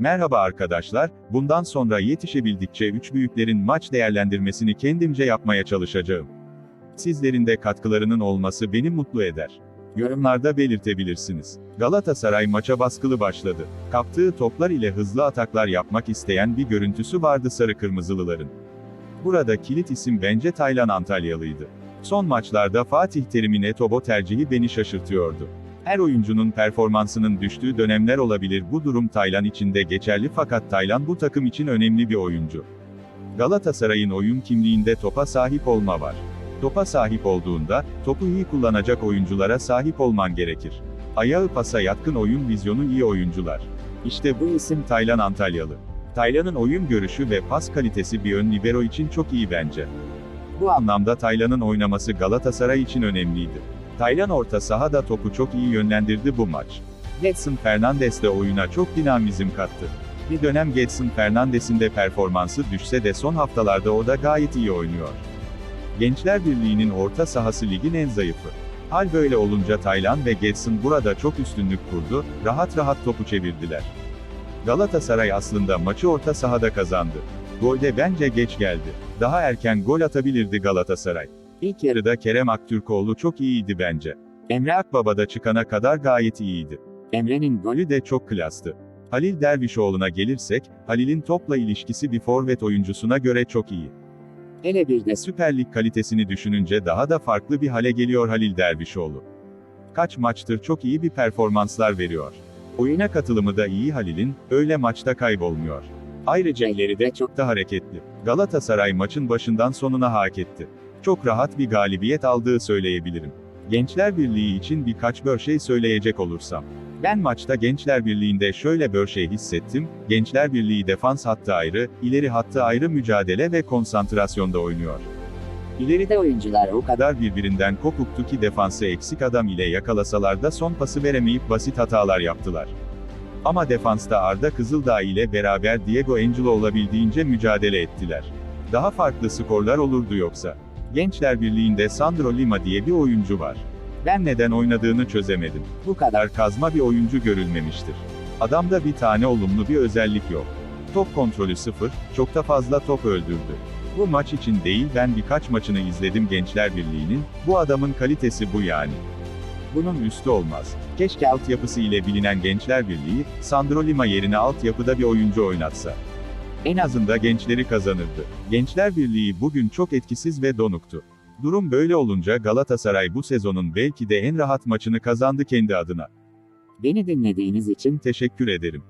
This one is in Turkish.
Merhaba arkadaşlar, bundan sonra yetişebildikçe üç büyüklerin maç değerlendirmesini kendimce yapmaya çalışacağım. Sizlerin de katkılarının olması beni mutlu eder. Yorumlarda belirtebilirsiniz. Galatasaray maça baskılı başladı. Kaptığı toplar ile hızlı ataklar yapmak isteyen bir görüntüsü vardı sarı kırmızılıların. Burada kilit isim bence Taylan Antalyalıydı. Son maçlarda Fatih Terim'in Etobo tercihi beni şaşırtıyordu. Her oyuncunun performansının düştüğü dönemler olabilir bu durum Taylan için de geçerli fakat Taylan bu takım için önemli bir oyuncu. Galatasaray'ın oyun kimliğinde topa sahip olma var. Topa sahip olduğunda, topu iyi kullanacak oyunculara sahip olman gerekir. Ayağı pasa yatkın oyun vizyonu iyi oyuncular. İşte bu isim Taylan Antalyalı. Taylan'ın oyun görüşü ve pas kalitesi bir ön libero için çok iyi bence. Bu anlamda Taylan'ın oynaması Galatasaray için önemliydi. Taylan orta sahada topu çok iyi yönlendirdi bu maç. Getson Fernandes de oyuna çok dinamizm kattı. Bir dönem Getson Fernandes'in de performansı düşse de son haftalarda o da gayet iyi oynuyor. Gençler Birliği'nin orta sahası ligin en zayıfı. Hal böyle olunca Taylan ve Getson burada çok üstünlük kurdu, rahat rahat topu çevirdiler. Galatasaray aslında maçı orta sahada kazandı. Golde bence geç geldi. Daha erken gol atabilirdi Galatasaray. İlk yarıda Kerem Aktürkoğlu çok iyiydi bence. Emre Akbaba da çıkana kadar gayet iyiydi. Emre'nin golü de çok klastı. Halil Dervişoğlu'na gelirsek, Halil'in topla ilişkisi bir forvet oyuncusuna göre çok iyi. Hele bir de Süper Lig kalitesini düşününce daha da farklı bir hale geliyor Halil Dervişoğlu. Kaç maçtır çok iyi bir performanslar veriyor. Oyuna katılımı da iyi Halil'in, öyle maçta kaybolmuyor. Ayrıca ileri de çok da hareketli. Galatasaray maçın başından sonuna hak etti. Çok rahat bir galibiyet aldığı söyleyebilirim. Gençler Birliği için birkaç bör şey söyleyecek olursam. Ben maçta Gençler Birliği'nde şöyle bir şey hissettim, Gençler Birliği defans hattı ayrı, ileri hattı ayrı mücadele ve konsantrasyonda oynuyor. İleride oyuncular o kadar birbirinden kopuktu ki defansı eksik adam ile yakalasalar da son pası veremeyip basit hatalar yaptılar. Ama defansta Arda Kızıldağ ile beraber Diego Angelo olabildiğince mücadele ettiler. Daha farklı skorlar olurdu yoksa. Gençler Birliği'nde Sandro Lima diye bir oyuncu var. Ben neden oynadığını çözemedim. Bu kadar kazma bir oyuncu görülmemiştir. Adamda bir tane olumlu bir özellik yok. Top kontrolü sıfır, çok da fazla top öldürdü. Bu maç için değil ben birkaç maçını izledim Gençler Birliği'nin, bu adamın kalitesi bu yani. Bunun üstü olmaz. Keşke altyapısı ile bilinen Gençler Birliği, Sandro Lima yerine altyapıda bir oyuncu oynatsa. En azında gençleri kazanırdı. Gençler Birliği bugün çok etkisiz ve donuktu. Durum böyle olunca Galatasaray bu sezonun belki de en rahat maçını kazandı kendi adına. Beni dinlediğiniz için teşekkür ederim.